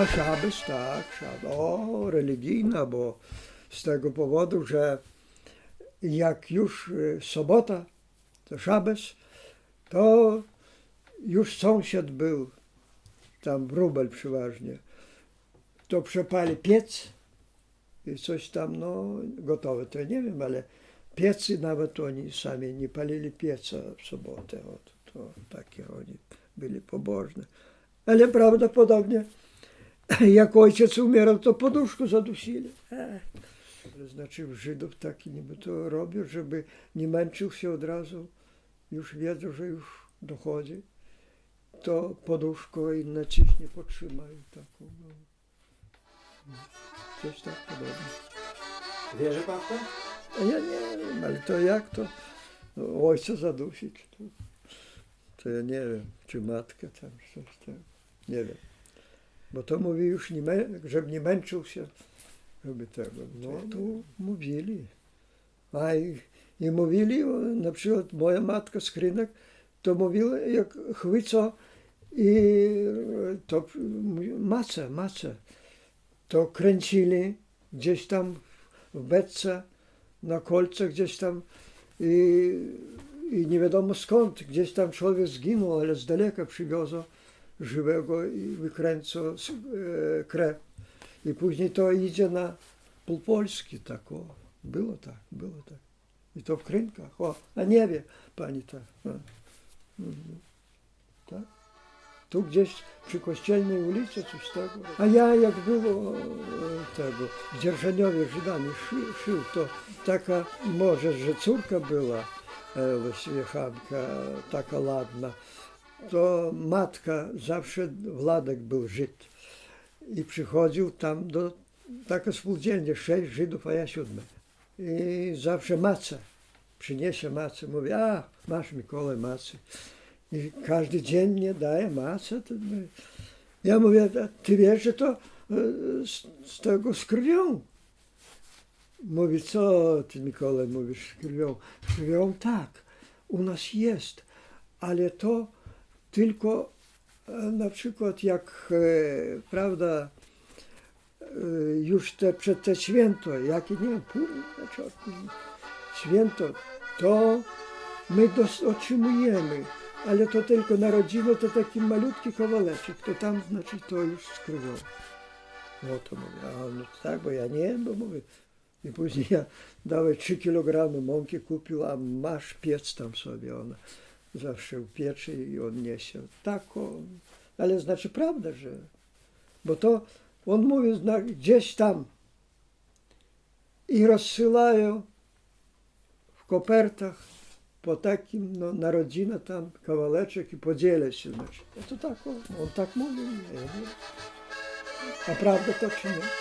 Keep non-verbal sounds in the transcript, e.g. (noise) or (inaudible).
A, szabes, tak, szabes. O, religijna, bo z tego powodu, że jak już y, sobota, to szabes, to już sąsiad był, tam wróbel przeważnie, to przepali piec i coś tam, no, gotowe, to nie wiem, ale piecy nawet oni sami nie palili pieca w sobotę, o, to takie oni byli pobożne. Ale prawdopodobnie, (laughs) jak ojciec umierał, to poduszku zadusili. Znaczy Żydów taki niby to robią, żeby nie męczył się od razu, już wiedzą, że już dochodzi, to poduszko i naciśnie, potrzymają taką. No. Coś tak podobne. Wierzy pan w to? A ja nie wiem, ale to jak to no, ojca zadusić? To, to ja nie wiem, czy matkę tam coś tam, nie wiem. Bo to mówi już, nie mę, żeby nie męczył się, żeby tego. No tu mówili. A i, i mówili, na przykład moja matka z Krynek, to mówiła, jak chwyco i to mówi, macę, macę. To kręcili gdzieś tam w beczce, na kolce gdzieś tam i, i nie wiadomo skąd, gdzieś tam człowiek zginął, ale z daleka przywiozą żywego i e, krew. I później to idzie na pół Polski, tak o. Było tak, było tak. I to w Krynkach. O, a nie wie pani tak. Mhm. Tak? Tu gdzieś przy Kościelnej ulicy coś tego. A ja jak było e, tego, w Dzierżoniowie Żydami szył, szył, to taka, może, że córka była, e, właściwie Hanka, taka ładna, to matka, zawsze Władek był Żyd. I przychodził tam do, taka spółdzielnia, sześć Żydów, a ja siódmy. I zawsze macę, przyniesie macę, mówi, a masz Mikołaj macę. I każdy dzień mnie daje macę. Ja mówię, ty wiesz, że to e, z, z tego z krwią. Mówi, co ty Mikołaj mówisz z krwią? Z krwią tak, u nas jest, ale to tylko e, na przykład jak, e, prawda, e, już te, przed te święto, jakie, nie wiem, pół, znaczy, święto, to my dos, otrzymujemy, ale to tylko narodziny, to taki malutki kawałeczek, to tam znaczy to już krwią. No to mówię, a no tak, bo ja nie wiem, bo mówię. I później ja dałem 3 kg mąki kupił, a masz piec tam sobie, ona zawsze upiecze i on niesie. Tak, o, ale znaczy prawda, że, bo to on mówi gdzieś tam i rozsyłają w kopertach po takim no, narodzina tam kawałeczek i podzielę się. Znaczy. No to tak, o, on tak mówił. A prawda to czy nie?